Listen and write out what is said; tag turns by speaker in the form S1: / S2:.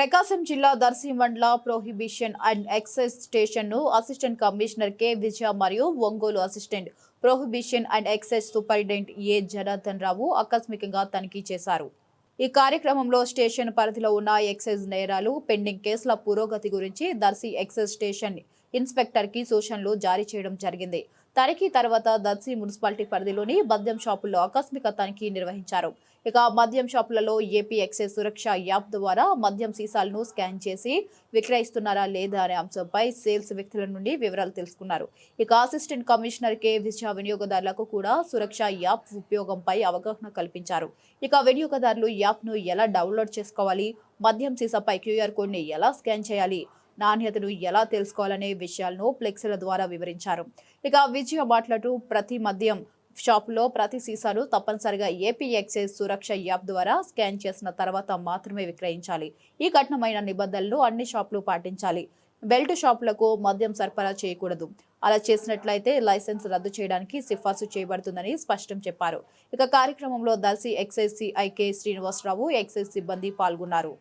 S1: ప్రకాశం జిల్లా దర్శి మండల prohibition and excise స్టేషన్ను అసిస్టెంట్ కమిషనర్ కె. విజయ మరియు Ongole assistant prohibition and excise superintendent A. Janardhan Rao ఆకస్మికంగా తనిఖీ చేశారు. ఈ కార్యక్రమంలో స్టేషన్ పరిధిలో ఉన్న ఎక్సైజ్ నేరాలు పెండింగ్ కేసుల పురోగతి గురించి దర్శి ఎక్సైజ్ స్టేషన్ ఇన్స్పెక్టర్కి సూచనలు జారీ చేయడం జరిగింది. తనిఖీ తర్వాత దర్శి మున్సిపాలిటీ పరిధిలోని మద్యం షాపుల్లో ఆకస్మిక తనిఖీ నిర్వహించారు. ఇక మద్యం షాపులలో ఏపీ ఎక్సైజ్ సురక్ష యాప్ ద్వారా మద్యం సీసాలను స్కాన్ చేసి విక్రయిస్తున్నారా లేదా అనే అంశంపై సేల్స్ వ్యక్తుల నుండి వివరాలు తెలుసుకున్నారు. ఇక అసిస్టెంట్ కమిషనర్ కే విజయ వినియోగదారులకు కూడా సురక్ష యాప్ ఉపయోగంపై అవగాహన కల్పించారు. ఇక వినియోగదారులు యాప్ను ఎలా డౌన్లోడ్ చేసుకోవాలి? మద్యం సీసాపై క్యూఆర్ కోడ్ని ఎలా స్కాన్ చేయాలి? నాణ్యతను ఎలా తెలుసుకోవాలనే విషయాలను ఫ్లెక్సీల ద్వారా వివరించారు. ఇక విజయ మాట్లాడుతూ ప్రతి మద్యం షాపులో ప్రతి సీసాను తప్పనిసరిగా ఏపీ ఎక్సైజ్ సురక్ష యాప్ ద్వారా స్కాన్ చేసిన తర్వాత మాత్రమే విక్రయించాలి. ఈ కఠినమైన నిబంధనలు అన్ని షాపులు పాటించాలి. బెల్ట్ షాపులకు మద్యం సరఫరా చేయకూడదు. అలా చేసినట్లయితే లైసెన్స్ రద్దు చేయడానికి సిఫార్సు చేయబడుతుందని స్పష్టం చెప్పారు. ఇక కార్యక్రమంలో Darsi excise CI K Srinivasarao excise సిబ్బంది పాల్గొన్నారు.